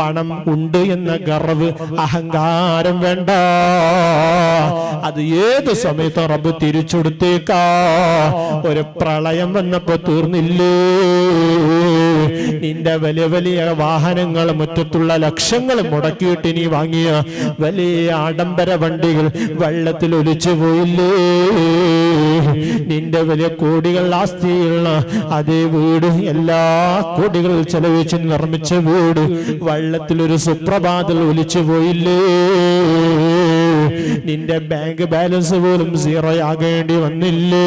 പണം ഉണ്ട് എന്ന ഗർവ് അഹങ്കാരം വേണ്ട. അത് ഏത് സമയത്തും റബ്ബ് തിരിച്ചെടുത്തേക്കാ. ഒരു പ്രളയം വന്നപ്പോ തീർന്നില്ലേ? നിന്റെ വലിയ വലിയ വാഹനങ്ങൾ മുറ്റത്തുള്ള ലക്ഷങ്ങൾ മുടക്കിയിട്ട് നീ വാങ്ങിയ വലിയ ആഡംബര വണ്ടികൾ വെള്ളത്തിൽ ഒലിച്ചു പോയില്ലേ? നിന്റെ വലിയ കോടികൾ ആസ്തിയുള്ള അതേ വീട് എല്ലാ കോടികൾ ചെലവഴിച്ച് നിർമ്മിച്ച വീട് വെള്ളത്തിൽ ഒരു സുപ്രഭാതൽ ഒലിച്ചു പോയില്ലേ? നിന്റെ ബാങ്ക് ബാലൻസ് പോലും സീറോ ആകേണ്ടി വന്നില്ലേ?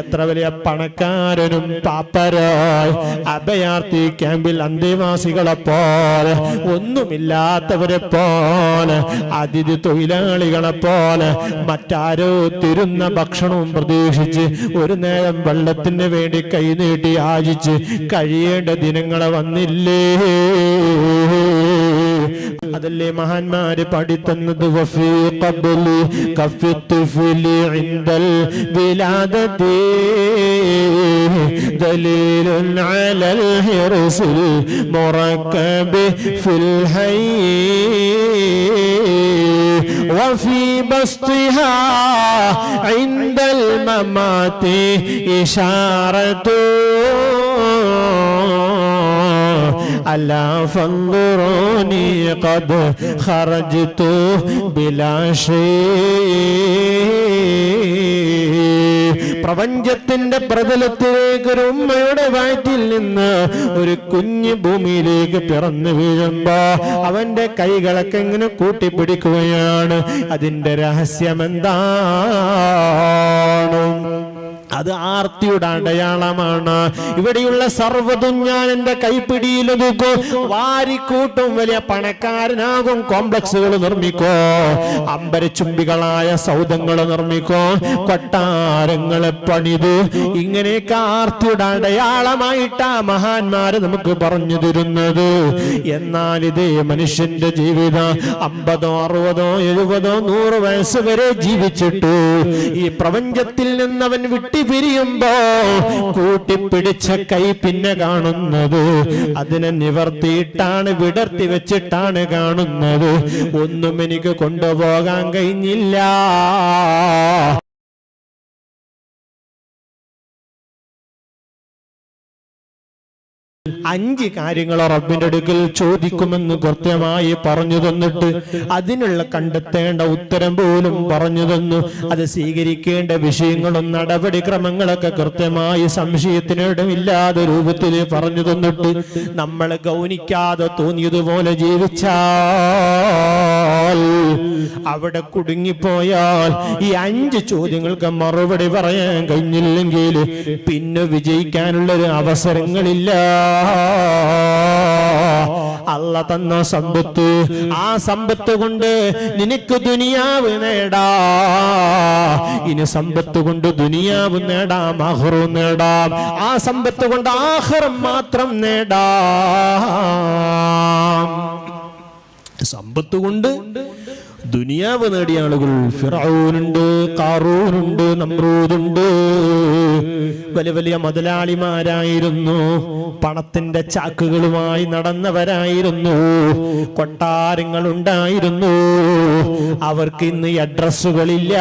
എത്ര വലിയ പണക്കാരനും പാപ്പരോ അഭയാർത്ഥി ക്യാമ്പിൽ അന്തേവാസികളെ പോലെ ഒന്നുമില്ലാത്തവരെ പോലെ അതിഥി തൊഴിലാളികളെ പോലെ മറ്റാരോ തിരുന്ന ഭക്ഷണവും പ്രതീക്ഷിച്ച് ഒരു നേരം വെള്ളത്തിന് വേണ്ടി കൈനീട്ടി യാചിച്ച് കഴിയേണ്ട ദിനങ്ങളെ വന്നില്ലേ. അതല്ലേ മഹാന്മാര് പാടിത്തന്നത് വഫീ ഖബ്ലി കഫി തുഫ്ലി ഇൻദൽ വിലാദതി ദലീലുൻ അലൽ ഹിർസിൽ മുറക്കബി ഫിൽ ഹൈ وفي بسطها عند الممات إشارة ألا فانظروني قد خرجت بلا شيء പ്രപഞ്ചത്തിന്റെ പ്രതലത്തിലേക്ക് ഒരു ഉമ്മയുടെ വയറ്റിൽ നിന്ന് ഒരു കുഞ്ഞ് ഭൂമിയിലേക്ക് പിറന്നു വീഴുമ്പോ അവന്റെ കൈകളൊക്കെ ഇങ്ങനെ കൂട്ടിപ്പിടിക്കുകയാണ് അതിന്റെ രഹസ്യം എന്താണ് അത് ആർത്തിയുടെ അടയാളമാണ്. ഇവിടെയുള്ള സർവതും ഞാൻ എന്റെ കൈപ്പിടിയിൽ ഒതുക്കും. വാരിക്കൂട്ടും വലിയ പണക്കാരനാകും. കോംപ്ലക്സുകൾ നിർമ്മിക്കോ. അമ്പരച്ചുംബികളായ സൗധങ്ങൾ നിർമ്മിക്കോ. കൊട്ടാരങ്ങളെ പണിത്. ഇങ്ങനെയൊക്കെ ആർത്തിയുടെ അടയാളമായിട്ടാ മഹാന്മാര് നമുക്ക് പറഞ്ഞു തരുന്നത്. എന്നാൽ ഇതേ മനുഷ്യന്റെ ജീവിതം അമ്പതോ അറുപതോ എഴുപതോ നൂറ് വയസ്സ് വരെ ജീവിച്ചിട്ടു. ഈ പ്രപഞ്ചത്തിൽ നിന്നവൻ വിട്ടു പിരിയുമ്പോ കൂട്ടിപ്പിടിച്ച കൈ പിന്നെ കാണുന്നത് അതിനെ നിവർത്തിയിട്ടാണ് വിടർത്തി വെച്ചിട്ടാണ് കാണുന്നത്. ഒന്നും എനിക്ക് കൊണ്ടുപോകാൻ കഴിഞ്ഞില്ല. അഞ്ച് കാര്യങ്ങൾ റബ്ബിന്റെ അടുക്കൽ ചോദിക്കുമെന്ന് കൃത്യമായി പറഞ്ഞു തന്നിട്ട് അതിനുള്ള കണ്ടെത്തേണ്ട ഉത്തരം പോലും പറഞ്ഞു തന്നു. അത് സ്വീകരിക്കേണ്ട വിഷയങ്ങളും നടപടിക്രമങ്ങളൊക്കെ കൃത്യമായി സംശയത്തിനിടമില്ലാതെ രൂപത്തിൽ പറഞ്ഞു തന്നിട്ട് നമ്മൾ ഗൗനിക്കാതെ തോന്നിയതുപോലെ ജീവിച്ചാൽ അവിടെ കുടുങ്ങിപ്പോയാൽ ഈ അഞ്ച് ചോദ്യങ്ങൾക്ക് മറുപടി പറയാൻ കഴിഞ്ഞില്ലെങ്കിൽ പിന്നെ വിജയിക്കാനുള്ളൊരു അവസരങ്ങളില്ല. അല്ല തന്ന സമ്പത്ത് ആ സമ്പത്ത് കൊണ്ട് നിനക്ക് ദുനിയാവ് നേടാ. ഇനി സമ്പത്ത് കൊണ്ട് ദുനിയാവ് നേടാം അഹ്റു നേടാം. ആ സമ്പത്ത് കൊണ്ട് ആഹ്റം മാത്രം നേടാം. സമ്പത്ത് കൊണ്ട് ദുനിയാവ് നേടിയ ആളുകൾ ഫിറൌനുണ്ട് കാറൂനുണ്ട് നമ്രൂദുണ്ട്. വലിയ വലിയ മുതലാളിമാരായിരുന്നു. പണത്തിന്റെ ചാക്കുകളുമായി നടന്നവരായിരുന്നു. കൊട്ടാരങ്ങൾ ഉണ്ടായിരുന്നു അവർക്ക് ഇന്ന് അഡ്രസ്സുകളില്ല.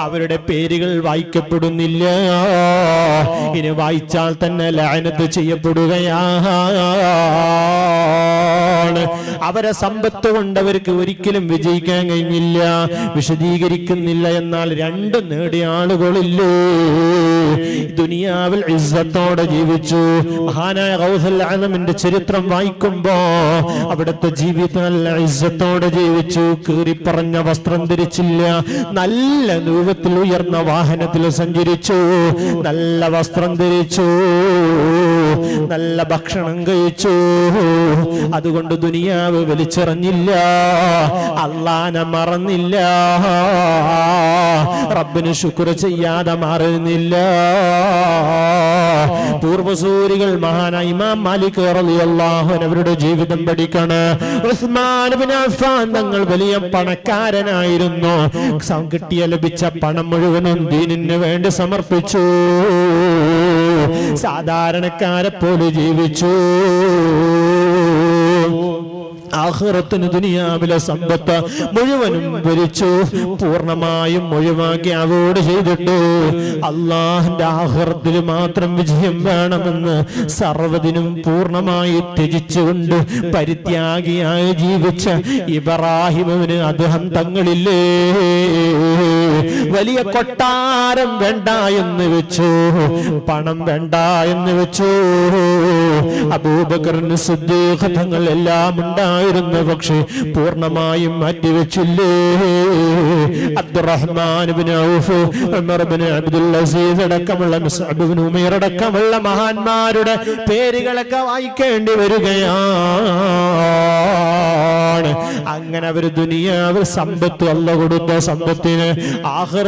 അവരുടെ പേരുകൾ വായിക്കപ്പെടുന്നില്ല. ഇനി വായിച്ചാൽ തന്നെ ലയനത്ത് ചെയ്യപ്പെടുകയാണ് അവരെ സമ്പത്ത് കൊണ്ട് അവർക്ക് ഒരിക്കലും വിജയിക്കാൻ കഴിഞ്ഞില്ല. വിശദീകരിക്കുന്നില്ല എന്നാൽ രണ്ട് നേടിയ ആളുകളില്ലേ. ദുനിയാവിൽ ഇസ്സത്തോടെ ജീവിച്ചു. മഹാനായ ഗൗസൽ ആലമിന്റെ ചരിത്രം വായിക്കുമ്പോ അവിടുത്തെ ജീവിതം നല്ല ഇസ്സത്തോടെ ജീവിച്ചു. കീറിപ്പറഞ്ഞ വസ്ത്രം ധരിച്ചില്ല. നല്ല രൂപത്തിൽ ഉയർന്ന വാഹനത്തിൽ സഞ്ചരിച്ചു. നല്ല വസ്ത്രം ധരിച്ചു. നല്ല ഭക്ഷണം കഴിച്ചു. അതുകൊണ്ട് ദുനിയാവ് വലിച്ചെറിഞ്ഞില്ല. അള്ളാനെ മറന്നില്ല. റബ്ബിന് ശുക്ർ ചെയ്യാതെ മാറുന്നില്ല. പൂർവസൂരികൾ മഹാനായ ഇമാം മാലിക് റളിയല്ലാഹു അവരുടെ ജീവിതം പഠിക്കാണ്. ഉസ്മാൻ തങ്ങൾ വലിയ പണക്കാരനായിരുന്നു. കിട്ടിയ ലഭിച്ച പണം മുഴുവനും ദീനിന് വേണ്ടി സമർപ്പിച്ചു. സാധാരണക്കാരെ പോലെ ജീവിച്ചു. ആഹ്റത്തിന് ദുനിയാവിലെ സമ്പത്ത് മുഴുവനും ഭരിച്ചു. പൂർണമായും ഒഴിവാക്കി അവോട് ചെയ്തിട്ട് അള്ളാഹിന്റെ ആഹ്റത്തിൽ മാത്രം വിജയം വേണമെന്ന് സർവതിനും പൂർണമായി ത്യജിച്ചുകൊണ്ട് പരിത്യാഗിയായി ജീവിച്ച ഇബ്രാഹിമിന് അദ്ദേഹം തങ്ങളില്ലേ? വലിയ കൊട്ടാരം വേണ്ട എന്ന് വെച്ചു. പണം വേണ്ട എന്ന് വെച്ചു. അബൂബക്കറിന് സുദ്ദേഹങ്ങൾ എല്ലാം ഉണ്ടായിരുന്നു. പക്ഷെ പൂർണമായും മാറ്റിവെച്ചില്ലേ? അബ്ദുറഹ്മാൻ അടക്കമുള്ള അടക്കമുള്ള മഹാന്മാരുടെ പേരുകളൊക്കെ വായിക്കേണ്ടി വരികയാണ്. അങ്ങനെ അവർ ദുനിയാവ് സമ്പത്ത് അല്ല കൊടുത്ത സമ്പത്തിന്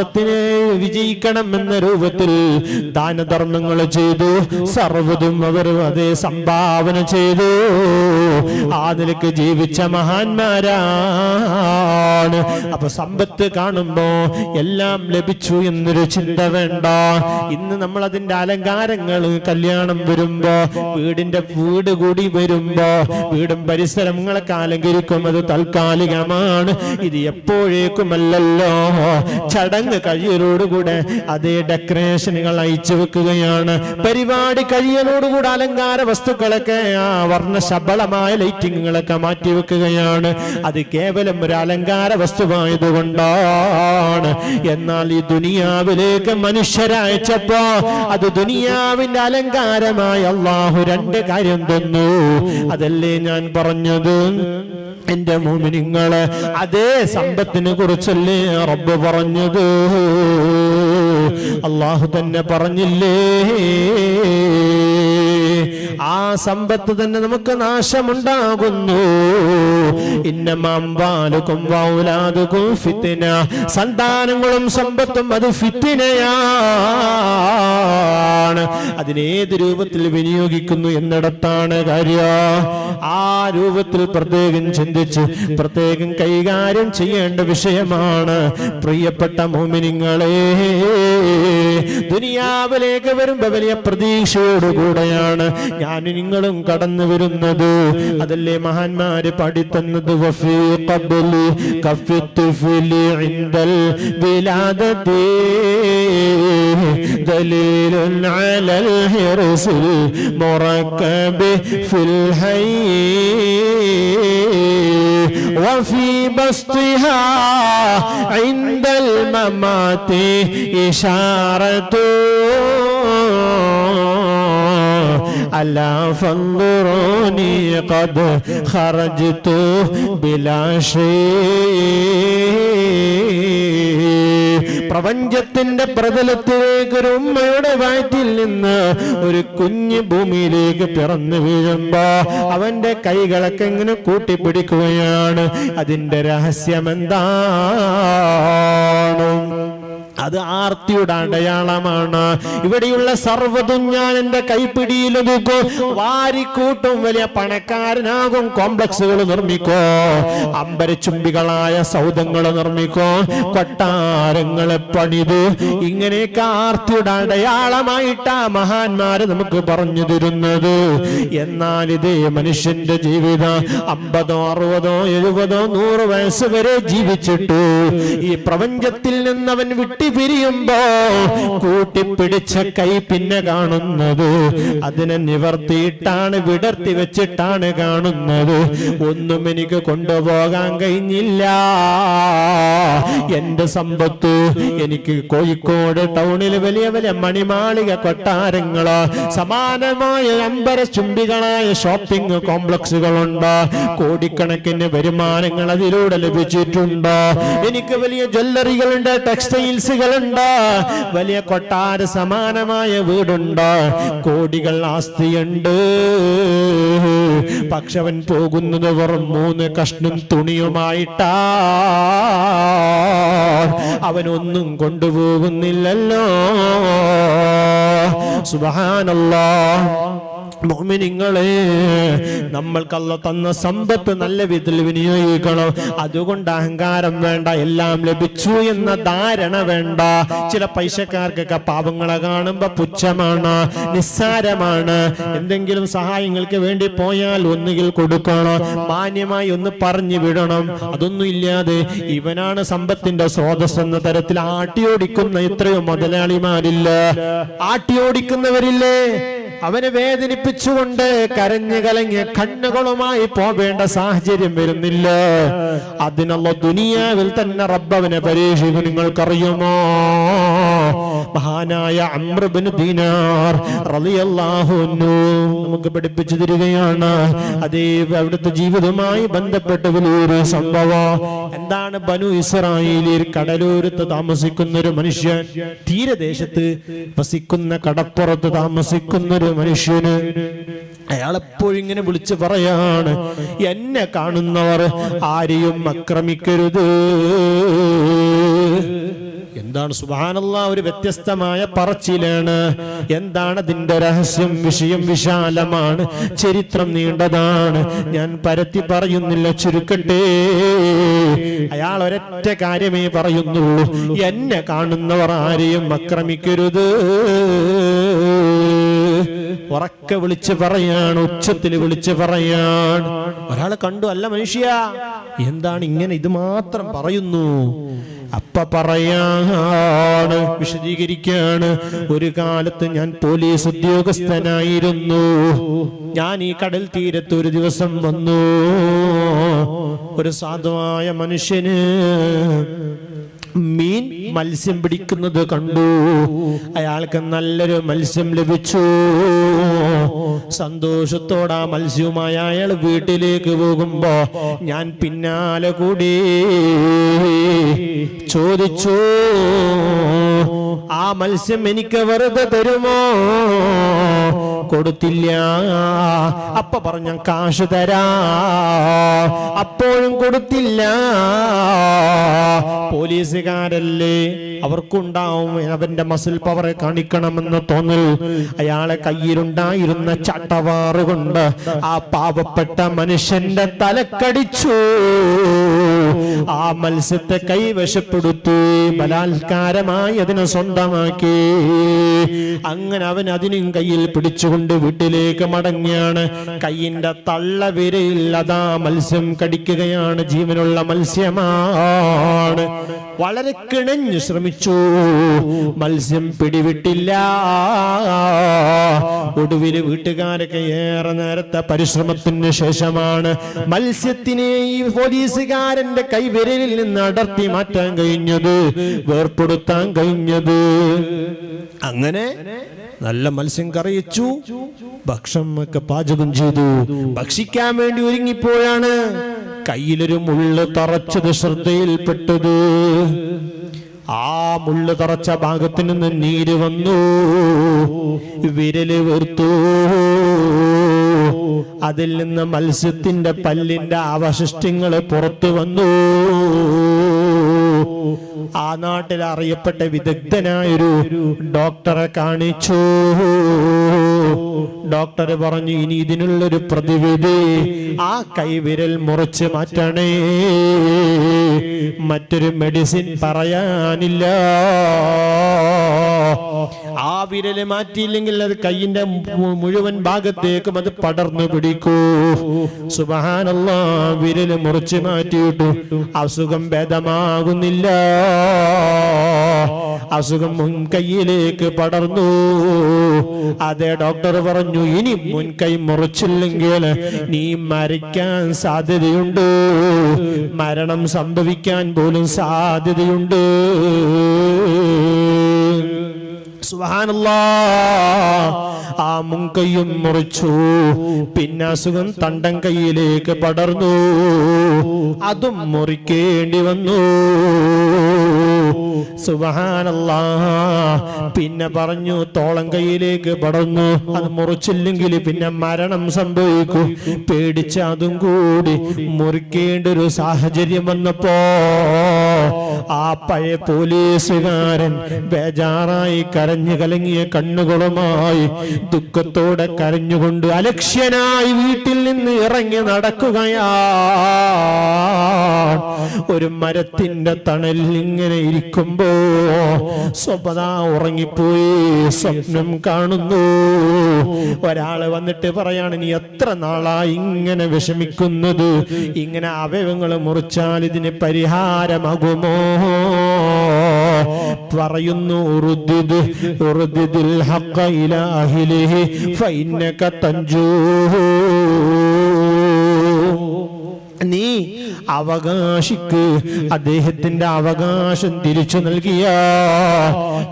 ആഹ്റത്തിന് വിജയിക്കണം എന്ന രൂപത്തിൽ ദാനധർമ്മങ്ങൾ ചെയ്തു. സർവതും അവർ അതേ സംഭാവന ചെയ്തു. ആ നിലയ്ക്ക് ജീവിച്ച മഹാന്മാരാണ്. അപ്പൊ സമ്പത്ത് കാണുമ്പോ എല്ലാം ലഭിച്ചു എന്നൊരു ചിന്ത വേണ്ട. ഇന്ന് നമ്മൾ അതിന്റെ അലങ്കാരങ്ങൾ കല്യാണം വരുമ്പോ വീടിന്റെ വീട് കൂടി വരുമ്പോ വീടും പരിസരങ്ങളൊക്കെ അലങ്കരിക്കും. അത് താൽക്കാലികമാണ്. ഇത് എപ്പോഴേക്കുമല്ലല്ലോ. ചടങ്ങ് കഴിയലോടുകൂടെ അതേ ഡെക്കറേഷനുകൾ അയച്ചു വെക്കുകയാണ്. പരിപാടി കഴിയലോടുകൂടെ അലങ്കാര വസ്തുക്കളൊക്കെ ആ വർണ ശബളമായ ലൈറ്റിങ്ങുകളൊക്കെ മാറ്റി വെക്കുകയാണ്. അത് കേവലം ഒരു അലങ്കാര വസ്തുവായതുകൊണ്ടാണ്. എന്നാൽ ഈ ദുനിയാവിലേക്ക് മനുഷ്യരയച്ചപ്പോ അത് ദുനിയാവിന്റെ അലങ്കാരമായി അള്ളാഹു രണ്ട് കാര്യം തന്നു. അതല്ലേ ഞാൻ പറഞ്ഞത്? എന്റെ മോമിനിങ്ങളെ അതേ സമ്പത്തിനെ കുറിച്ചല്ലേ റബ്ബ് പറഞ്ഞത്? അള്ളാഹു തന്നെ പറഞ്ഞില്ലേ? ആ സമ്പത്ത് തന്നെ നമുക്ക് നാശമുണ്ടാകുന്നു. ഇന്നമാലും വൗലാതുക്കും ഫിത്തിന. സന്താനങ്ങളും സമ്പത്തും അത് ഫിത്തിനയാണ്. അതിനേത് രൂപത്തിൽ വിനിയോഗിക്കുന്നു എന്നിടത്താണ് കാര്യ. ആ രൂപത്തിൽ പ്രത്യേകം ചിന്തിച്ച് പ്രത്യേകം കൈകാര്യം ചെയ്യേണ്ട വിഷയമാണ് പ്രിയപ്പെട്ട മോമിനിങ്ങളെ. ദുനിയാവിലേക്ക് വരുമ്പോ വലിയ പ്രതീക്ഷയോടുകൂടെയാണ് ഞാൻ നിങ്ങളും കടന്നു വരുന്നത് അതല്ലേ മഹാന്മാര് പാടിത്തന്നത് വഫീ ഖബ്ലി കഫി തുഫ്ലി ഇൻദൽ വിലാദത്തി ദലീലുൻ അലൽ ഹിർസിൽ മുറക്കബി ഫിൽ ഹൈ وفي بسطها عند الممات إشارة ألا فانظروني قد خرجت بلا شيء പ്രപഞ്ചത്തിന്റെ പ്രതലത്തിലേക്ക് ഒരു ഉമ്മയുടെ വയറ്റിൽ നിന്ന് ഒരു കുഞ്ഞ് ഭൂമിയിലേക്ക് പിറന്നു വീഴുമ്പോ അവന്റെ കൈകളൊക്കെ ഇങ്ങനെ കൂട്ടിപ്പിടിക്കുകയാണ് അതിന്റെ രഹസ്യം എന്താണ് അത് ആർത്തിയുടെ അടയാളമാണ്. ഇവിടെയുള്ള സർവതും ഞാൻ എന്റെ കൈപ്പിടിയിലൊതുക്കും വാരിക്കൂട്ടും വലിയ പണക്കാരനാകും. കോംപ്ലക്സുകൾ നിർമ്മിക്കോ. അമ്പരച്ചുംബികളായ സൗധങ്ങൾ നിർമ്മിക്കോ. കൊട്ടാരങ്ങളെ പണിത്. ഇങ്ങനെയൊക്കെ ആർത്തിയുടെ അടയാളമായിട്ടാ മഹാന്മാര് നമുക്ക് പറഞ്ഞു തരുന്നത്. എന്നാൽ ഇതേ മനുഷ്യന്റെ ജീവിതം അമ്പതോ അറുപതോ എഴുപതോ നൂറ് വയസ്സ് വരെ ജീവിച്ചിട്ടു. ഈ പ്രപഞ്ചത്തിൽ നിന്ന് അവൻ വിട്ടുപിരിയുമ്പോ കൂട്ടിപ്പിടിച്ച കൈ പിന്നെ കാണുന്നത് അതിനെ നിവർത്തിയിട്ടാണ് വിടർത്തി വെച്ചിട്ടാണ് കാണുന്നത്. ഒന്നും എനിക്ക് കൊണ്ടുപോകാൻ കഴിഞ്ഞില്ല. എന്റെ സമ്പത്ത് എനിക്ക് കോഴിക്കോട് ടൗണിൽ വലിയ വലിയ മണിമാളിക കൊട്ടാരങ്ങൾ സമാനമായ അമ്പര ചുംബികളായ ഷോപ്പിംഗ് കോംപ്ലക്സുകളുണ്ട് കോടിക്കണക്കിന് വരുമാനങ്ങൾ അതിലൂടെ ലഭിച്ചിട്ടുണ്ട്. എനിക്ക് വലിയ ജ്വല്ലറികളുണ്ട് ടെക്സ്റ്റൈൽസുകളുണ്ട് വലിയ കൊട്ടാര സമാനമായ വീടുണ്ട്? കോടികൾ ആസ്തിയുണ്ട്. പക്ഷെ അവൻ പോകുന്നത് വെറും മൂന്ന് കഷ്ണം തുണിയുമായിട്ടാ. അവനൊന്നും കൊണ്ടുപോകുന്നില്ലല്ലോ സുബഹാനല്ലാ. മോമിനിങ്ങളെ നമ്മൾക്കല്ല തന്ന സമ്പത്ത് നല്ല വിധത്തിൽ വിനിയോഗിക്കണം. അതുകൊണ്ട് അഹങ്കാരം വേണ്ട എല്ലാം ലഭിച്ചു എന്ന ധാരണ വേണ്ട. ചില പൈസക്കാർക്കൊക്കെ പാപങ്ങളെ കാണുമ്പോ പുച്ഛമാണ് നിസ്സാരമാണ്. എന്തെങ്കിലും സഹായങ്ങൾക്ക് വേണ്ടി പോയാൽ ഒന്നുകിൽ കൊടുക്കണം. മാന്യമായി ഒന്ന് പറഞ്ഞു വിടണം. അതൊന്നും ഇല്ലാതെ ഇവനാണ് സമ്പത്തിന്റെ സ്രോതസ് എന്ന തരത്തിൽ ആട്ടിയോടിക്കുന്ന ഇത്രയും മുതലാളിമാരില്ല. ആട്ടിയോടിക്കുന്നവരില്ലേ? അവനെ വേദനിപ്പിച്ചുകൊണ്ട് കരഞ്ഞു കലങ്ങിയ കണ്ണുകളുമായി പോവേണ്ട സാഹചര്യം വരുന്നില്ല. അതിനുള്ള ദുനിയാവിൽ തന്നെ റബ്ബവനെ പരീക്ഷിക്കും. നിങ്ങൾക്കറിയുമോ? മഹാനായ അമ്രബിന് ദീനാർ റളിയല്ലാഹു അൻഹു നമുക്ക് പഠിപ്പിച്ചു തരികയാണ്. അതേ അവിടുത്തെ ജീവിതവുമായി ബന്ധപ്പെട്ട വലിയൊരു സംഭവം. എന്താണ് ബനു ഇസ്രായേലിൽ കടലോരത്ത് താമസിക്കുന്ന ഒരു മനുഷ്യൻ? തീരദേശത്ത് വസിക്കുന്ന കടപ്പുറത്ത് താമസിക്കുന്ന ഒരു മനുഷ്യന് അയാൾ എപ്പോഴും ഇങ്ങനെ വിളിച്ച് പറയാണ് എന്നെ കാണുന്നവർ ആരെയും ആക്രമിക്കരുത്. എന്താണ് സുബാനല്ല ഒരു വ്യത്യസ്തമായ പറച്ചിലാണ്. എന്താണ് അതിന്റെ രഹസ്യം? വിഷയം വിശാലമാണ് ചരിത്രം നീണ്ടതാണ്. ഞാൻ പരത്തി പറയുന്നില്ല ചുരുക്കട്ടെ. അയാൾ ഒരൊറ്റ കാര്യമേ പറയുന്നുള്ളൂ എന്നെ കാണുന്നവർ ആരെയും ആക്രമിക്കരുത്. ഉറക്കെ വിളിച്ച് പറയാണ് ഉച്ചത്തിൽ വിളിച്ച് പറയാണ്. ഒരാളെ കണ്ടു അല്ല മനുഷ്യ എന്താണ് ഇങ്ങനെ ഇത് മാത്രം പറയുന്നു? അപ്പ പറയാണ് വിശദീകരിക്കാണ് ഒരു കാലത്ത് ഞാൻ പോലീസ് ഉദ്യോഗസ്ഥനായിരുന്നു. ഞാൻ ഈ കടൽ തീരത്ത് ഒരു ദിവസം വന്നു. ഒരു സാധുവായ മനുഷ്യന് മീൻ മത്സ്യം പിടിക്കുന്നത് കണ്ടു. അയാൾക്ക് നല്ലൊരു മത്സ്യം ലഭിച്ചു. സന്തോഷത്തോടെ ആ മത്സ്യവുമായി അയാൾ വീട്ടിലേക്ക് പോകുമ്പോ ഞാൻ പിന്നാലെ കൂടി ചോദിച്ചു ആ മത്സ്യം എനിക്ക് വെറുതെ തരുമോ? കൊടുത്തില്ല. അപ്പ പറഞ്ഞ കാശ് തരാ. അപ്പോഴും കൊടുത്തില്ല. പോലീസുകാരല്ലേ? അവർക്കുണ്ടാവും അവന്റെ മസിൽ പവറെ കാണിക്കണമെന്ന് തോന്നൽ. അയാളെ കയ്യിലുണ്ടായിരുന്ന ചട്ടവാറുകൊണ്ട് ആ പാവപ്പെട്ട മനുഷ്യന്റെ തലക്കടിച്ചു. ആ മത്സ്യത്തെ കൈവശപ്പെടുത്തി ബലാത്കാരമായി അതിനെ സ്വന്തമാക്കി. അങ്ങനെ അവൻ അതിനും കയ്യിൽ പിടിച്ചുകൊണ്ട് വീട്ടിലേക്ക് മടങ്ങിയാണ്. കയ്യിന്റെ തള്ള വിരയിൽ അതാ മത്സ്യം കടിക്കുകയാണ്. ജീവനുള്ള മത്സ്യമാണ്. വളരെ കിണഞ്ഞു ശ്രമിച്ചു. മത്സ്യം പിടിവിട്ടില്ല. ഒടുവിൽ വീട്ടുകാരൊക്കെ ഏറെ നേരത്തെ പരിശ്രമത്തിന് ശേഷമാണ് മത്സ്യത്തിനെ ഈ പോലീസുകാരന്റെ കൈവിരലിൽ നിന്ന് അടർത്തി മാറ്റാൻ കഴിഞ്ഞത് വേർപ്പെടുത്താൻ കഴിഞ്ഞത്. അങ്ങനെ നല്ല മത്സ്യം കറിയിച്ചു. ഭക്ഷണം ഒക്കെ പാചകം ചെയ്തു. ഭക്ഷിക്കാൻ വേണ്ടി ഒരുങ്ങിപ്പോയാണ്. കയ്യിലൊരു മുള്ള് തറച്ചത് ശ്രദ്ധയിൽപ്പെട്ടത്. ആ മുള്ളു തറച്ച ഭാഗത്തു നിന്ന് നീര് വന്നു. വിരൽ വീർത്തു. അതിൽ നിന്ന് മത്സ്യത്തിന്റെ പല്ലിന്റെ അവശിഷ്ടങ്ങൾ പുറത്തു വന്നു. ആ നാട്ടിൽ അറിയപ്പെട്ട വിദഗ്ധനായൊരു ഡോക്ടറെ കാണിച്ചു. ഡോക്ടർ പറഞ്ഞു ഇനി ഇതിനുള്ളൊരു പ്രതിവിധി ആ കൈവിരൽ മുറിച്ച് മാറ്റണേ. മറ്റൊരു മെഡിസിൻ പറയാനില്ല. ആ വിരൽ മാറ്റിയില്ലെങ്കിൽ അത് കൈയിന്റെ മുഴുവൻ ഭാഗത്തേക്കും അത് പടർന്നു പിടിക്കൂ. സുബഹാനല്ല വിരൽ മുറിച്ച് മാറ്റിയിട്ടു അസുഖം ഭേദമാകുന്നില്ല. അസുഖം മുൻകൈയിലേക്ക് പടർന്നു. അതേ ഡോക്ടർ പറഞ്ഞു ഇനി മുൻകൈ മുറിച്ചില്ലെങ്കിൽ നീ മരിക്കാൻ സാധ്യതയുണ്ട് മരണം സംഭവിക്കാൻ പോലും സാധ്യതയുണ്ട് സുബ്ഹാനല്ലാ. ആ മുൻകൈയും മുറിച്ചു. പിന്നെ അസുഖം തണ്ടൻ കൈയിലേക്ക് പടർന്നു. അതും മുറിക്കേണ്ടി വന്നു. പിന്നെ പറഞ്ഞു തോളം കൈയിലേക്ക് പടർന്നു. അത് മുറിച്ചില്ലെങ്കിൽ പിന്നെ മരണം സംഭവിക്കും. പേടിച്ച് അതും കൂടി മുറിക്കേണ്ട ഒരു സാഹചര്യം വന്നപ്പോ ആ പഴയ പോലീസുകാരൻ ബേജാറായി കരഞ്ഞു കലങ്ങിയ കണ്ണുകളുമായി ദുഃഖത്തോടെ കരഞ്ഞുകൊണ്ട് അലക്ഷ്യനായി വീട്ടിൽ നിന്ന് ഇറങ്ങി നടക്കുകയാ ഒരു മരത്തിന്റെ തണലിൽ ഇങ്ങനെ ഇരിക്കുമ്പോ സ്വപത ഉറങ്ങിപ്പോയി സ്വപ്നം കാണുന്നു. ഒരാൾ വന്നിട്ട് പറയാണ് നീ എത്ര നാളായി ഇങ്ങനെ വിഷമിക്കുന്നത്? ഇങ്ങനെ അവയവങ്ങൾ മുറിച്ചാൽ ഇതിന് പരിഹാരമാകുമോ? പറയുന്നു നീ അവകാശിക്ക് അദ്ദേഹത്തിന്റെ അവകാശം തിരിച്ചു നൽകിയ.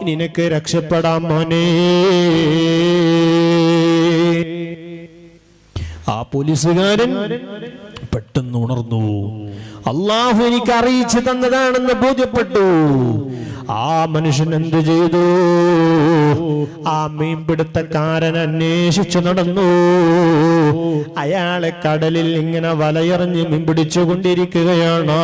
നിനക്ക് രക്ഷപ്പെടാം മോനെ. ആ പോലീസുകാരൻ പെട്ടെന്ന് ഉണർന്നു. അള്ളാഹു എനിക്ക് അറിയിച്ചു തന്നതാണെന്ന് ബോധ്യപ്പെട്ടു. ആ മനുഷ്യൻ എന്ത് ചെയ്തു? ആ മീൻപിടുത്തക്കാരൻ അന്വേഷിച്ചു നടന്നു. അയാളെ കടലിൽ ഇങ്ങനെ വലയെറിഞ്ഞ് മീൻ പിടിച്ചുകൊണ്ടിരിക്കുകയാണ്.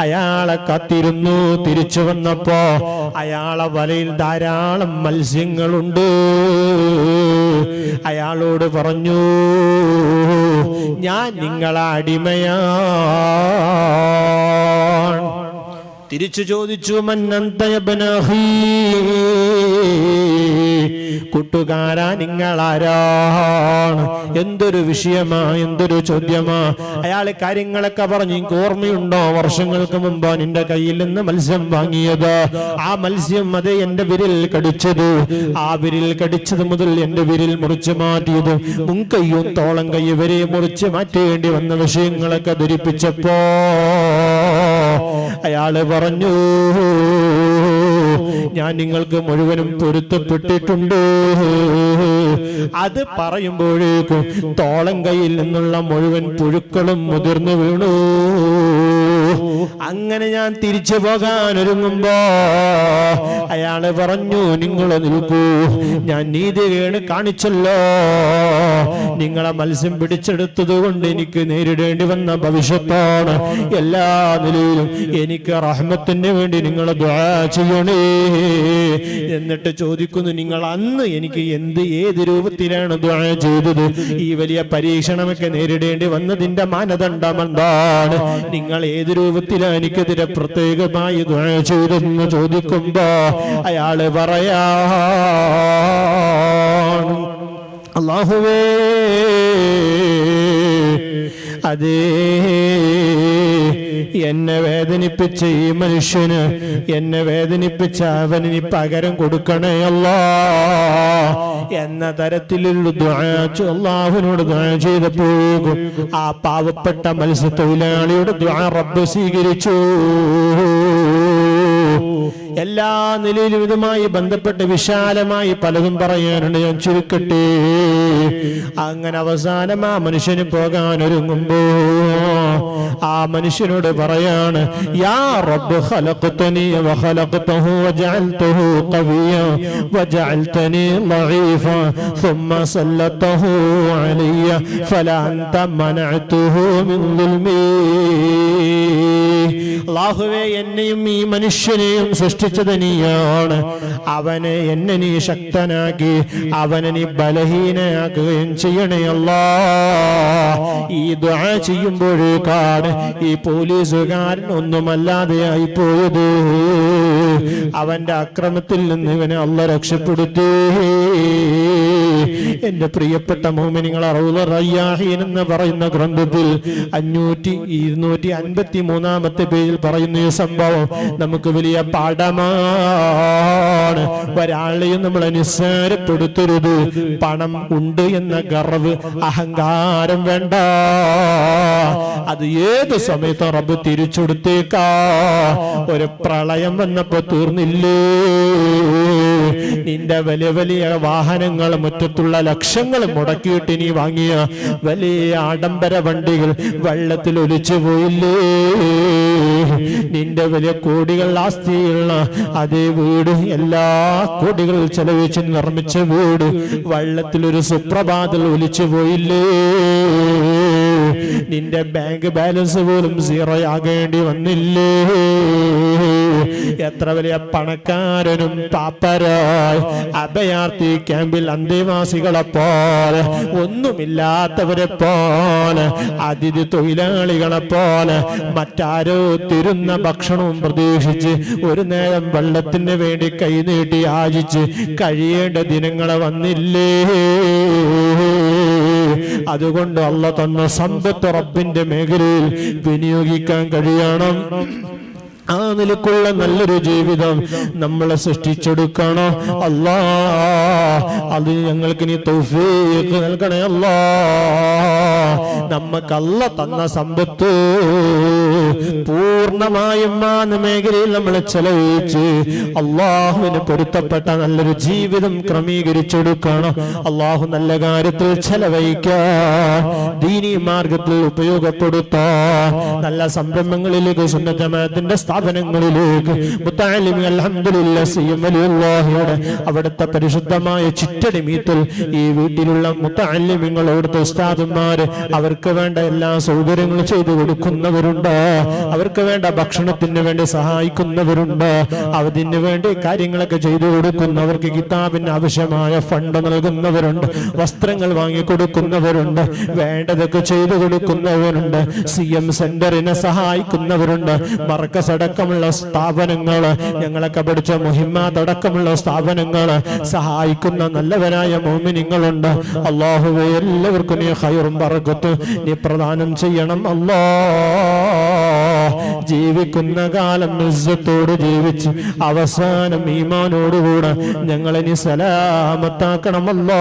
അയാളെ കത്തിരുന്നു തിരിച്ചു വന്നപ്പോ അയാളെ വലയിൽ ധാരാളം മത്സ്യങ്ങളുണ്ട്. അയാളോട് പറഞ്ഞു ഞാൻ നിങ്ങളെ തിരിച്ചു ചോദിച്ചു മന്നന്തയബനഹീ. കൂട്ടുകാരാ നിങ്ങളാരാണ്? എന്തൊരു വിഷയമാ? എന്തൊരു ചോദ്യമാ? അയാൾ കാര്യങ്ങളൊക്കെ പറഞ്ഞു. എനിക്ക് ഓർമ്മയുണ്ടോ? വർഷങ്ങൾക്ക് മുമ്പ് നിന്റെ കയ്യിൽ നിന്ന് മത്സ്യം വാങ്ങിയത്. ആ മത്സ്യം അത് എന്റെ വിരൽ കടിച്ചത്. ആ വിരൽ കടിച്ചത് മുതൽ എന്റെ വിരൽ മുറിച്ചു മാറ്റിയത്. മുൻകൈയും തോളം കൈ വരെ മുറിച്ച് മാറ്റേണ്ടി വന്ന വിഷയങ്ങളൊക്കെ ധരിപ്പിച്ചപ്പോ അയാൾ പറഞ്ഞു ഞാൻ നിങ്ങൾക്ക് മുഴുവനും പൊരുത്തപ്പെട്ടിട്ടുണ്ട്. അത് പറയുമ്പോഴേക്കും തോളം കയ്യിൽ നിന്നുള്ള മുഴുവൻ പുഴുക്കളും മുതിർന്നു വീണു. അങ്ങനെ ഞാൻ തിരിച്ചു പോകാൻ ഒരുങ്ങുമ്പോ അയാൾ പറഞ്ഞു നിങ്ങൾ നിൽക്കൂ. ഞാൻ നീതി നീതികേട് കാണിച്ചല്ലോ. നിങ്ങളെ മത്സ്യം പിടിച്ചെടുത്തത് കൊണ്ട് എനിക്ക് നേരിടേണ്ടി വന്ന ഭവിഷ്യത്താണ്. എല്ലാ നിലയിലും എനിക്ക് റഹ്മത്തിന് വേണ്ടി നിങ്ങൾ ചെയ്യണേ. എന്നിട്ട് ചോദിക്കുന്നു നിങ്ങൾ അന്ന് എനിക്ക് എന്ത് ഏത് രൂപത്തിലാണ് ചെയ്തത്? ഈ വലിയ പരീക്ഷണമൊക്കെ നേരിടേണ്ടി വന്നതിന്റെ മാനദണ്ഡം എന്താണ്? നിങ്ങൾ ഏത് രൂപത്തിലാണ് എനിക്കെതിരെ പ്രത്യേകമായി ചെയ്തെന്ന് ചോദിക്കുമ്പോ അയാൾ പറയാ അള്ളാഹുവേ അതേ എന്നെ വേദനിപ്പിച്ച ഈ മനുഷ്യന് എന്നെ വേദനിപ്പിച്ച അവന് ഇനി പകരം കൊടുക്കണേ അല്ലാ. എന്ന തരത്തിലുള്ള ദുആ പോകും. ആ പാവപ്പെട്ട മത്സ്യത്തൊഴിലാളിയുടെ ദുആ റബ്ബ് സ്വീകരിച്ചു. എല്ലാ നിലയിലും ഇതുമായി ബന്ധപ്പെട്ട് വിശാലമായി പലതും പറയാനുണ്ട് ഞാൻ ചുരുക്കട്ടെ അങ്ങനെ അവസാനം ആ മനുഷ്യന് പോകാൻ ഒരുങ്ങുമ്പോ ആ മനുഷ്യനോട് പറയാണ് യാ റബ്ബ് ഖലഖ്തനി വഖലഖ്തഹു വജഅൽതഹു ഖവിയ വജഅൽതനി ضعيفا ثم سلطه علي فلا أنت منعته من ظلمي അള്ളാഹുവെ എന്നെയും ഈ മനുഷ്യനെയും സൃഷ്ടിച്ചത് നീയാണ്. അവനെ എന്നെ നീ ശക്തനാക്കി അവനെ നീ ബലഹീനയാക്കുകയും ചെയ്യണേ അല്ലാ. ഈ ദ്വാ ചെയ്യുമ്പോഴേക്കാണ് ഈ പോലീസുകാരൻ ഒന്നുമല്ലാതെയായി പോയത്. അവന്റെ അക്രമത്തിൽ നിന്ന് ഇവനെ അല്ല രക്ഷപ്പെടുത്തി. എന്റെ പ്രിയപ്പെട്ട മോമിനിങ്ങൾ എന്ന് പറയുന്ന ഗ്രന്ഥത്തിൽ അഞ്ഞൂറ്റി ഇരുന്നൂറ്റി അൻപത്തി മൂന്നാമത്തെ പേജിൽ പറയുന്ന ഈ സംഭവം നമുക്ക് വലിയ പാഠമാണ്. ഒരാളെയും നമ്മൾ നിസ്സാരപ്പെടുത്തരുത് പണം ഉണ്ട് എന്ന ഗർവ് അഹങ്കാരം വേണ്ട. അത് ഏത് സമയത്തും റബ്ബ് തിരിച്ചെടുത്തേക്കാ. ഒരു പ്രളയം വന്നപ്പോ തീർന്നില്ലേ? നിന്റെ വലിയ വലിയ വാഹനങ്ങൾ മുറ്റത്തുള്ള ലക്ഷങ്ങൾ മുടക്കിയിട്ട് നീ വാങ്ങിയ വലിയ ആഡംബര വണ്ടികൾ വെള്ളത്തിൽ ഒലിച്ചു പോയില്ലേ? നിന്റെ വലിയ കോടികൾ ആസ്തിയുള്ള അതേ വീട് എല്ലാ കോടികൾ ചെലവഴിച്ച് നിർമ്മിച്ച വീട് വെള്ളത്തിൽ ഒരു സുപ്രഭാതൽ ഒലിച്ചു പോയില്ലേ? നിന്റെ ബാങ്ക് ബാലൻസ് പോലും സീറോ ആകേണ്ടി വന്നില്ലേ? എത്ര വലിയ പണക്കാരനും പാപ്പരായി. അഭയാർത്ഥി ക്യാമ്പിൽ അന്തേവാസികളെ പോലെ ഒന്നുമില്ലാത്തവരെ പോലെ അതിഥി തൊഴിലാളികളെ പോലെ മറ്റാരോ തിരുന്ന ഭക്ഷണവും പ്രതീക്ഷിച്ച് ഒരു നേരം വെള്ളത്തിന് വേണ്ടി കൈനീട്ടി യാചിച്ച് കഴിയേണ്ട ദിനങ്ങളെ വന്നില്ലേ? അതുകൊണ്ട് അള്ള തന്ന സമ്പത്ത് റബ്ബിന്റെ മേഖലയിൽ വിനിയോഗിക്കാൻ കഴിയണം. ആ നിലക്കുള്ള നല്ലൊരു ജീവിതം നമ്മളെ സൃഷ്ടിച്ചെടുക്കണം? അല്ലാ അത് ഞങ്ങൾക്ക് ഇനി തൗഫീഖ് നൽകണേ അല്ലാ. നമുക്ക് അല്ല തന്ന സമ്പത്ത് പൂർണമായും ആ മേഖലയിൽ നമ്മൾ ചെലവഴിച്ച് അള്ളാഹുവിന് പൊരുത്തപ്പെട്ട നല്ലൊരു ജീവിതം ക്രമീകരിച്ചെടുക്കണം. അള്ളാഹു നല്ല കാര്യത്തിൽ ചെലവഴിക്കാൻ ദീനി മാർഗത്തിൽ ഉപയോഗപ്പെടുത്താൻ നല്ല സംരംഭങ്ങളിലേക്ക് സുന്നജമാത്തിന്റെ സ്ഥാപനങ്ങളിലേക്ക് മുത്താലിമി അൽഹംദുലില്ലാ സിയം വലിയുള്ളാഹിയുടെ അവിടുത്തെ പരിശുദ്ധമായ ചിറ്റടിമീത്തിൽ ഈ വീട്ടിലുള്ള മുത്താലിമിങ്ങൾ അവിടുത്തെ ഉസ്താദന്മാര് അവർക്ക് വേണ്ട എല്ലാ സൗകര്യങ്ങളും ചെയ്തു കൊടുക്കുന്നവരുണ്ട്. അവർക്ക് വേണ്ട ഭക്ഷണത്തിന് വേണ്ടി സഹായിക്കുന്നവരുണ്ട്. അതിന് വേണ്ടി കാര്യങ്ങളൊക്കെ ചെയ്തു കൊടുക്കുന്നവർക്ക് കിതാബിന് ആവശ്യമായ ഫണ്ട് നൽകുന്നവരുണ്ട്. വസ്ത്രങ്ങൾ വാങ്ങിക്കൊടുക്കുന്നവരുണ്ട് വേണ്ടതൊക്കെ ചെയ്തു കൊടുക്കുന്നവരുണ്ട്. C M സെന്ററിനെ സഹായിക്കുന്നവരുണ്ട്. മറക്കസ് അടക്കമുള്ള സ്ഥാപനങ്ങൾ ഞങ്ങളൊക്കെ പഠിച്ച മുഹിമാദ് അടക്കമുള്ള സ്ഥാപനങ്ങൾ സഹായിക്കുന്ന നല്ലവരായ മോമിനിങ്ങളുണ്ട്. അള്ളാഹുവെ എല്ലാവർക്കും നീ ഹൈറും പറക്കത്ത് നീ പ്രദാനം ചെയ്യണം അല്ലോ. ജീവിക്കുന്ന കാലം നിസ്സത്തോട് ജീവിച്ച് അവസാനം ഈമാനോടുകൂടെ ഞങ്ങളെ സലാമത്താക്കണമല്ലോ